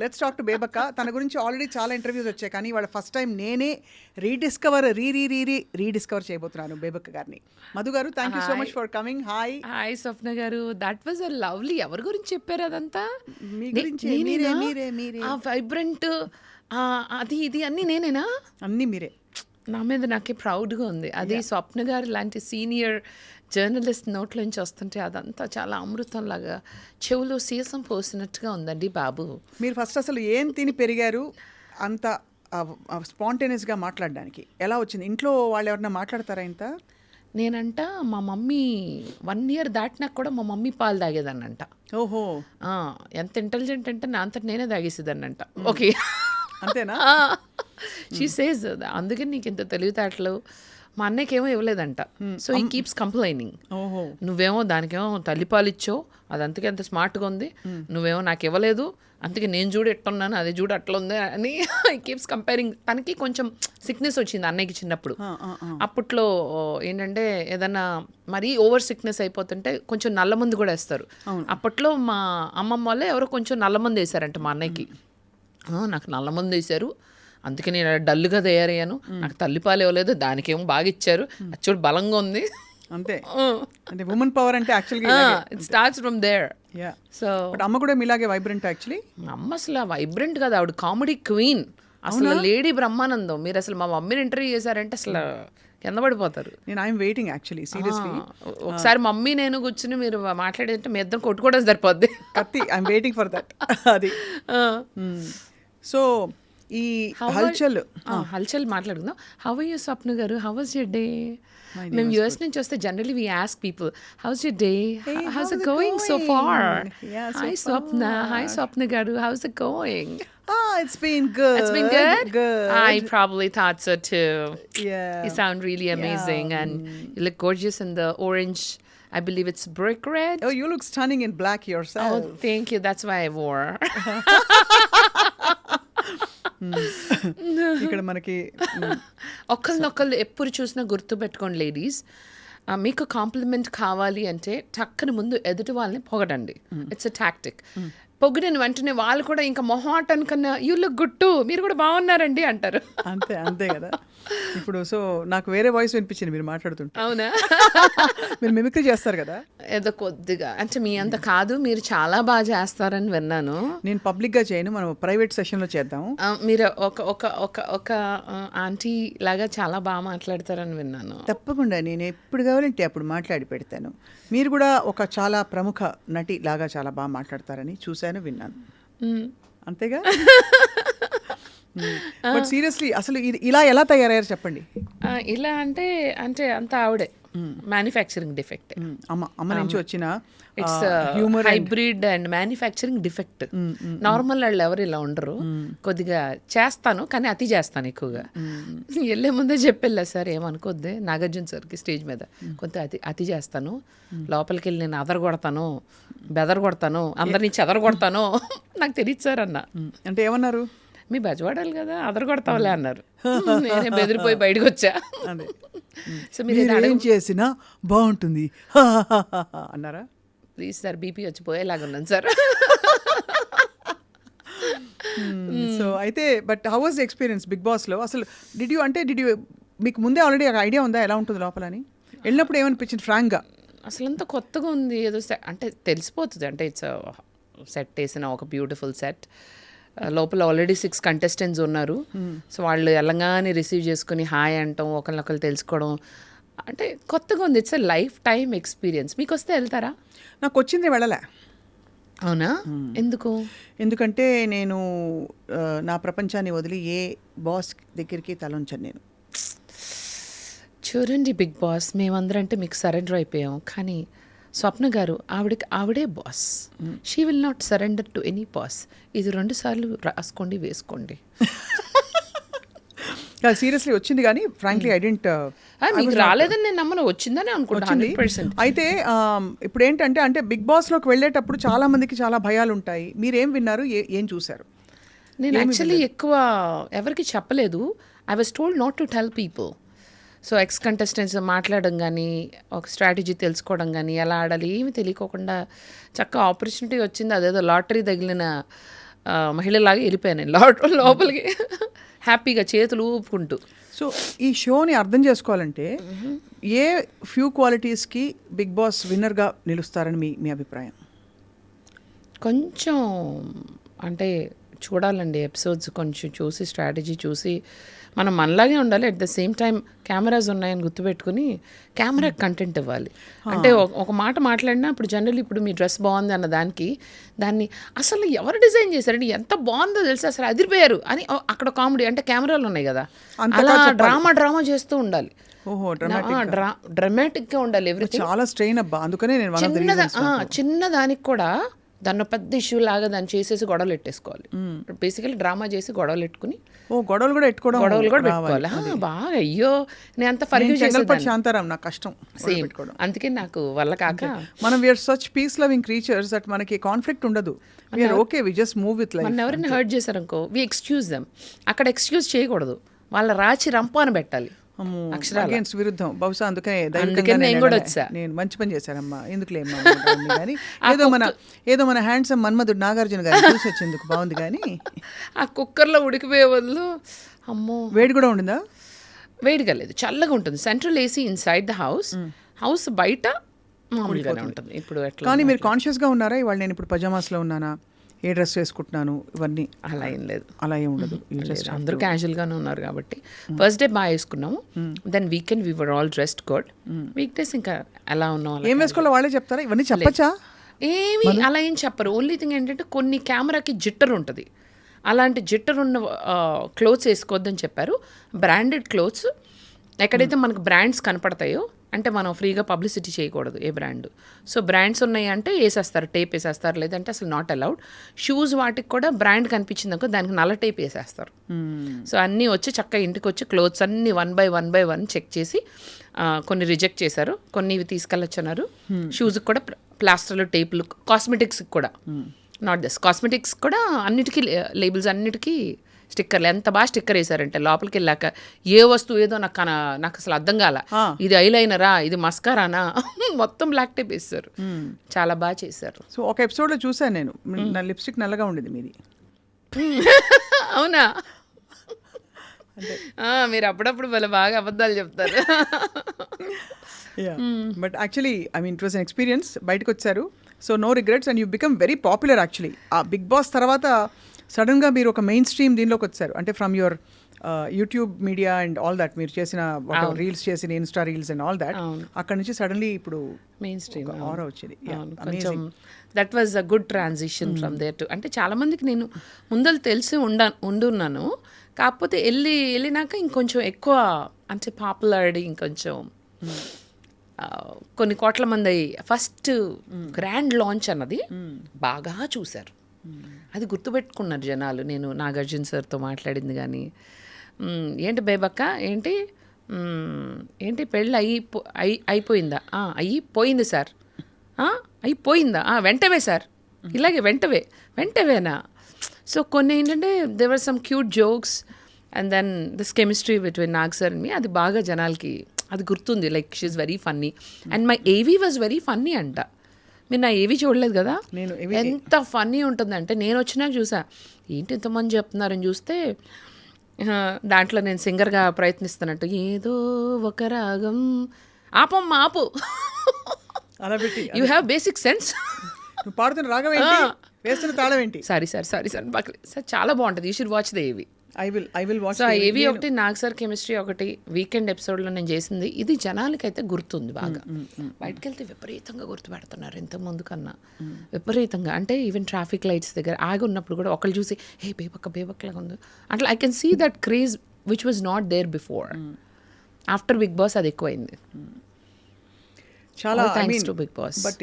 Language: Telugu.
లెట్స్ టాక్ టు బేబక్క తన గురించి ఆల్రెడీ చాలా ఇంటర్వ్యూస్ వచ్చాయి కానీ వాళ్ళ ఫస్ట్ టైం నేనే rediscover re re re re rediscover చేయబోతున్నాను బేబక్క గారిని. మధు గారు thank you so much for coming hi hi Swapna గారు. దట్ వాజ్ అ లవ్లీ ఎవరి గురించి చెప్పారు అదంతా? మీ గురించే? మీరే, మీరే, మీరే. ఆ వైబ్రెంట్ అది ఇది అన్ని నేనేనా? అన్నీ మీరే. నా మీద నాకే ప్రౌడ్గా ఉంది. అది స్వప్న గారు లాంటి సీనియర్ జర్నలిస్ట్ నోట్లోంచి వస్తుంటే అదంతా చాలా అమృతంలాగా చెవులో సీసం పోసినట్టుగా ఉందండి బాబు. మీరు ఫస్ట్ అసలు ఏం తిని పెరిగారు? అంత స్పాంటేనియస్గా మాట్లాడడానికి. ఎలా వచ్చింది? ఇంట్లో వాళ్ళు ఎవరన్నా మాట్లాడతారా ఇంత? నేనంట మా మమ్మీ వన్ ఇయర్ దాటినాక కూడా మా మమ్మీ పాలు తాగేదాన్నంట. ఓహో. ఎంత ఇంటెలిజెంట్ అంటే నా అంతటి నేనే తాగేసేదాన్నంట. ఓకే. అంతేనా? షీ సేజ్ అందుకని నీకు ఇంత తెలివితేటలు మా అన్నయ్యకేమో ఇవ్వలేదంట. సో ఈ కీప్స్ కంప్లైనింగ్ నువ్వేమో దానికేమో తల్లిపాలు ఇచ్చావు అది అందుకే అంత స్మార్ట్గా ఉంది నువ్వేమో నాకు ఇవ్వలేదు అందుకే నేను చూడు ఎట్టున్నాను అది చూడు అట్లా ఉంది అని కీప్స్ కంపేరింగ్ తనకి కొంచెం సిక్నెస్ వచ్చింది అన్నయ్యకి చిన్నప్పుడు. అప్పట్లో ఏంటంటే ఏదన్నా మరీ ఓవర్ సిక్నెస్ అయిపోతుంటే కొంచెం నల్ల మందు కూడా వేస్తారు. అప్పట్లో మా అమ్మమ్మ వాళ్ళే ఎవరో కొంచెం నల్ల మందు వేశారంట మా అన్నయ్యకి. ఆ, నాకు నల్ల మందు వేశారు. అందుకే నేను డల్గా తయారయ్యాను. నాకు తల్లిపాలు ఇవ్వలేదు దానికేమో బాగా ఇచ్చారు. చూడు బలంగా ఉంది. అంతే. అంటే ఉమెన్ పవర్ అంటే యాక్చువల్గా it starts from there yeah so అమ్మ కూడా మీలాగే వైబ్రెంట్ యాక్చువల్లీ అమ్మ అసలు వైబ్రెంట్ కదా ఆవిడ కామెడీ క్వీన్ అసలు లేడీ బ్రహ్మానందం. మీరు అసలు మా మమ్మీని ఇంటర్వ్యూ చేశారంటే అసలు కింద పడిపోతారు. నేను ఐఎమ్ వెయిటింగ్ యాక్చువల్లీ సీరియస్లీ ఒకసారి మమ్మీ నేను కూర్చుని మీరు మాట్లాడేదంటే మీ ఇద్దరం కొట్టుకోవడం సరిపోద్ది. కత్తి ఐఎమ్ వెయిటింగ్ ఫర్ దట్ అది. సో ఈ హల్చల్ ఆ, హల్చల్ మాట్లాడుకుందాం how you Swapna garu how was your day మేము యూఎస్ నుంచి వస్తే generally we ask people how's your day how's how's it it going so going? Far Yeah, so hi Swapna hi Swapna garu how's it going Ah, it's been good. It's been good. Good. I probably thought so too. Yeah. You sound really amazing, and you look gorgeous in the orange. I believe it's brick red. Oh, you look stunning in black yourself. Oh, thank you. That's why I wore. ఇక్కడ మనకి ఒకరినొకళ్ళు ఎప్పుడు చూసినా గుర్తు పెట్టుకోండి లేడీస్. మీకు కాంప్లిమెంట్ కావాలి అంటే టక్కన ముందు ఎదుటి వాళ్ళని పొగడండి. ఇట్స్ అ టాక్టిక్ పొగిడిన వెంటనే వాళ్ళు కూడా ఇంకా మొహాటం కన్నా యూ లుక్ గుట్టు మీరు కూడా బాగున్నారండి అంటారు. అంతే అంతే కదా. ఇప్పుడు సో నాకు వేరే వాయిస్ వినిపించింది మీరు మాట్లాడుతుంటే. అవునా? మీరు మిమిక్రీ చేస్తారు కదా? ఏదో కొద్దిగా. అంటే మీ అంత కాదు మీరు చాలా బాగా చేస్తారని విన్నాను. నేను పబ్లిక్గా చేయను మనం ప్రైవేట్ సెషన్లో చేద్దాం మీరు ఒక ఒక ఒక ఒక ఆంటీ లాగా చాలా బాగా మాట్లాడతారని విన్నాను. తప్పకుండా నేను ఎప్పుడు కావాలంటే అప్పుడు మాట్లాడి పెడతాను. మీరు కూడా ఒక చాలా ప్రముఖ నటి లాగా చాలా బాగా మాట్లాడతారని చూశాను. విన్నాను. మ్. అంతేగా? బట్ సీరియస్లీ అసలు ఇలా ఎలా తయారయ్యారు చెప్పండి? ఇలా అంటే అంటే అంత ఆవిడే. Manufacturing defect hmm. అమ్మ అమ్మ నుంచి వచ్చిన it's humour hybrid and manufacturing defect normal వాళ్ళు ఎవరు ఇలా ఉండరు. కొద్దిగా చేస్తాను కానీ అతి చేస్తాను ఎక్కువగా. వెళ్ళే ముందే చెప్పెళ్ళా సార్ ఏమనుకోద్ది? నాగార్జున సార్కి స్టేజ్ మీద కొంత అతి అతి చేస్తాను. లోపలికి వెళ్ళి నేను అదర కొడతాను బెదర్ కొడతాను అందరినీ చెదర కొడతాను నాకు తెలియదు సార్ అన్న. అంటే ఏమన్నారు? మీ బజవాడాలి కదా అదర కొడతావులే అన్నారు. నేనే బెదిరిపోయి బయటకు వచ్చా అదే. సో మీరు ఏం చేసినా బాగుంటుంది. అన్నారా? ప్లీజ్ సార్ బీపీ వచ్చి పోయేలాగా ఉన్నాను సార్. సో అయితే but how was experience Bigg బాస్లో? అసలు డిడ్ యూ అంటే డిడ్ యూ మీకు ముందే ఆల్రెడీ ఒక ఐడియా ఉందా? ఎలా ఉంటుంది లోపల అని? వెళ్ళినప్పుడు ఏమనిపించింది ఫ్రాంక్గా? అసలు అంత కొత్తగా ఉంది. ఏదో అంటే తెలిసిపోతుంది. అంటే ఇట్స్ సెట్ వేసిన ఒక బ్యూటిఫుల్ సెట్ లోపల ఆల్రెడీ సిక్స్ కంటెస్టెంట్స్ ఉన్నారు. సో వాళ్ళు ఎలాగానే రిసీవ్ చేసుకుని హాయ్ అంటాం ఒకరినొకరు తెలుసుకోవడం. అంటే కొత్తగా ఉంది. It's a lifetime experience మీకు వస్తే వెళ్తారా? నాకు వచ్చింది వెళ్ళలే. అవునా? ఎందుకు? ఎందుకంటే నేను నా ప్రపంచాన్ని వదిలి ఏ బాస్ దగ్గరికి తలంచాను నేను. చూడండి బిగ్ బాస్ మేమందరం అంటే మీకు సరెండర్ అయిపోయాం. కానీ స్వప్న గారు ఆవిడకి ఆవిడే boss. She will not surrender to any boss ఇది రెండు సార్లు రాసుకోండి వేసుకోండి. సీరియస్లీ వచ్చింది కానీ ఫ్రాంక్లీ ఐ డెంట్ మీకు రాలేదని నేను నమ్మను. వచ్చిందని అనుకుంటా హండ్రెడ్ పర్సెంట్ అయితే ఆమ్, ఇప్పుడు ఏంటంటే అంటే బిగ్ బాస్లోకి వెళ్ళేటప్పుడు చాలా మందికి చాలా భయాలు ఉంటాయి. మీరేం విన్నారు? ఏ- ఏం చూశారు? నేను యాక్చువల్లీ ఎక్కువ ఎవరికి చెప్పలేదు. I was told not to tell people so ex contestants మాట్లాడడం కానీ ఒక స్ట్రాటజీ తెలుసుకోవడం కానీ ఎలా ఆడాలి. ఏమి తెలియకోకుండా చక్కగా ఆపర్చునిటీ వచ్చింది. అదేదో లాటరీ తగిలిన మహిళలాగా వెళ్ళిపోయాను నేను. లోపలికి హ్యాపీగా చేతులు ఊపుకుంటూ. సో ఈ షోని అర్థం చేసుకోవాలంటే ఏ ఫ్యూ క్వాలిటీస్కి బిగ్ బాస్ విన్నర్గా నిలుస్తారని మీ మీ అభిప్రాయం? కొంచెం అంటే చూడాలండి ఎపిసోడ్స్ కొంచెం చూసి స్ట్రాటజీ చూసి మనం మనలాగే ఉండాలి. At the same time cameras ఉన్నాయని గుర్తుపెట్టుకుని కెమెరా కంటెంట్ ఇవ్వాలి. అంటే ఒక- మాట మాట్లాడినా ఇప్పుడు జనరల్ ఇప్పుడు మీ డ్రెస్ బాగుంది అన్న దానికి దాన్ని అసలు ఎవరు డిజైన్ చేశారండి? ఎంత బాగుందో తెలిసి? అసలు అదిరిపోయారు అని అక్కడ కామెడీ అంటే కెమెరాలు ఉన్నాయి కదా. అలా డ్రామా డ్రామా చేస్తూ ఉండాలి. డ్రామాటిక్గా ఉండాలి ఎవ్రీథింగ్ చాలా స్ట్రెయిన్ అబ్బా. అందుకనే నేను చిన్న దానికి కూడా దాన్ని పెద్ద ఇష్యూ లాగా దాన్ని చేసేసి గొడవలు పెట్టేసుకోవాలి బేసికలీ డ్రామా చేసి గొడవలు పెట్టుకుని ఓ గొడవలు కూడా ఎట్టుకోవడం గొడవలు కూడా పెట్టుకోవాలి. బాగా అయ్యో నేను అంత ఫర్గ్యూ శాంతారాం నాకు కష్టం సేమ్ అందుకే నాకు వల్ల కాక మనం we're such peace loving creatures that మనకి కాన్ఫ్లిక్ట్ ఉండదు. We're okay we just move with life మన ఎవరైనా హర్ట్ చేశారనుకో వి ఎక్స్క్యూజ్ దెమ్ అక్కడ ఎక్స్క్యూజ్ చేయకూడదు. వాళ్ళ రాచి రంపాన పెట్టాలి. అగేన్స్ట్ విరుద్ధం బహుశా అందుకనే నేను కూడా వచ్చా. నేను మంచి పని చేశానమ్మా. ఎందుకులేమ్మా కానీ ఏదో మన ఏదో మన హ్యాండ్సమ్ మన్మధుడు నాగార్జున గారు చూసి వచ్చేందుకు బాగుంది కానీ ఆ కుక్కర్లో ఉడికిపోయే బదులు అమ్మో. వేడి కూడా ఉండిందా? వేడిగా లేదు. చల్లగా ఉంటుంది. Central AC inside the house. House బయట మామూలుగానే ఉంటుంది. ఇప్పుడు కానీ మీరు కాన్షియస్గా ఉన్నారా? ఇవాళ నేను ఇప్పుడు పజామాస్లో ఉన్నానా? ఏ డ్రెస్ వేసుకుంటున్నాను ఇవన్నీ అలా ఏం లేదు. అలా ఏం ఉండదు. అందరూ casual గానే ఉన్నారు కాబట్టి ఫస్ట్ డే బాగా వేసుకున్నాము. Then weekend we were all dressed good weekdays ఇంకా ఎలా ఉన్నాం ఏం వేసుకోవాలో వాళ్ళే చెప్తారా? ఇవన్నీ చెప్పచ్చా? ఏమి అలా ఏం చెప్పరు. ఓన్లీ థింగ్ ఏంటంటే కొన్ని కెమెరాకి జిట్టర్ ఉంటుంది. అలాంటి జిట్టర్ ఉన్న క్లోత్స్ వేసుకోవద్దని చెప్పారు. బ్రాండెడ్ క్లోత్స్ ఎక్కడైతే మనకు బ్రాండ్స్ కనపడతాయో అంటే మనం ఫ్రీగా పబ్లిసిటీ చేయకూడదు ఏ బ్రాండ్. సో బ్రాండ్స్ ఉన్నాయి అంటే వేసేస్తారు టేప్ వేసేస్తారు. లేదంటే అసలు నాట్ అలౌడ్ షూస్ వాటికి కూడా బ్రాండ్ కనిపించింది అనుకో దానికి నల్ల టేప్ వేసేస్తారు. సో అన్నీ వచ్చి చక్కగా ఇంటికి వచ్చి క్లోత్స్ అన్నీ one by one by one check చేసి కొన్ని రిజెక్ట్ చేశారు. కొన్ని ఇవి తీసుకెళ్ళొచ్చన్నారు. షూస్కి కూడా ప్లాస్టర్లు టేపులు కాస్మెటిక్స్కి కూడా. నాట్ దస్ కాస్మెటిక్స్ కూడా అన్నిటికీ లేబుల్స్ అన్నిటికీ స్టిక్కర్లు. ఎంత బాగా స్టిక్కర్ వేశారంటే లోపలికి వెళ్ళాక ఏ వస్తువు ఏదో నాకు నాకు అసలు అర్థం కాల. ఇది ఐలైనరా? ఇది మస్కారానా? మొత్తం బ్లాక్ టేప్ వేస్తారు. చాలా బాగా చేశారు. సో ఒక ఎపిసోడ్లో చూసాను నేను. నా లిప్స్టిక్ నల్లగా ఉండేది మీది. అవునా? మీరు అప్పుడప్పుడు భలే బాగా అబద్ధాలు చెప్తారు. But actually I mean it was an experience బయటకు వచ్చారు so no regrets and you become very popular actually uh Bigg Boss తర్వాత సడన్గా మీరు ఒక మెయిన్ స్ట్రీమ్ దీనిలోకి వచ్చారు. అంటే from your YouTube media and all that మీరు చేసిన రీల్స్ చేసిన insta reels and all that అక్కడ నుంచి సడన్లీ ఇప్పుడు మెయిన్ స్ట్రీమ్ ఆరా వచ్చింది. కొంచెం that was a good transition from there to అంటే చాలా మందికి నేను ముందర తెలిసి ఉండ ఉండున్నాను. కాకపోతే వెళ్ళి వెళ్ళినాక ఇంకొంచెం ఎక్కువ అంటే పాపులారిటీ ఇంకొంచెం ఆ, కొన్ని కోట్ల మంది ఫస్ట్ గ్రాండ్ లాంచ్ అన్నది బాగా చూశారు. అది గుర్తుపెట్టుకున్నారు జనాలు. నేను నాగార్జున సార్తో మాట్లాడింది కానీ. ఏంటి బేబక్క? ఏంటి? ఏంటి పెళ్ళి అయిపో అయి అయిపోయిందా? అయి పోయింది సార్. అయిపోయిందా? వెంటవే సార్. ఇలాగే వెంటవే. వెంటవేనా? సో కొన్ని ఏంటంటే there were some cute jokes and then this chemistry between Nag sir and me అది బాగా జనాలకి అది గుర్తుంది. Like she very funny and my AV was very funny అంట. మీరు నా ఏవీ చూడలేదు కదా? నేను ఎంత ఫన్నీ ఉంటుందంటే నేను వచ్చినాక చూసా. ఏంటి ఇంతమంది చెప్తున్నారని చూస్తే దాంట్లో నేను సింగర్గా ప్రయత్నిస్తున్నట్టు. ఏదో ఒక రాగం. ఆపమ్మ ఆపు. అలా పెట్టి యూ హ్యావ్ బేసిక్ సెన్స్ నువ్వు పాడుతున్న రాగం వేస్తున్న తాళం ఏంటి? సారీ సార్ సారీ సార్ బాగా సార్ చాలా బాగుంటుంది. You should watch the AV I will I will watch so AV ఒకటి నాగ్ సార్ కెమిస్ట్రీ ఒకటి వీకెండ్ ఎపిసోడ్లో నేను చేసింది ఇది జనాలకైతే గుర్తుంది బాగా. బయటకు వెళ్తే విపరీతంగా గుర్తుపెడుతున్నారు ఇంత ముందు కన్నా. విపరీతంగా అంటే ఈవెన్ ట్రాఫిక్ లైట్స్ దగ్గర ఆగి ఉన్నప్పుడు కూడా ఒకళ్ళు చూసి హే బేబక్క బేబక్కలాగా ఉంది. అట్లా I can see that craze which was not there before after Bigg Boss అది ఎక్కువైంది. చాలా thanks to Bigg Boss but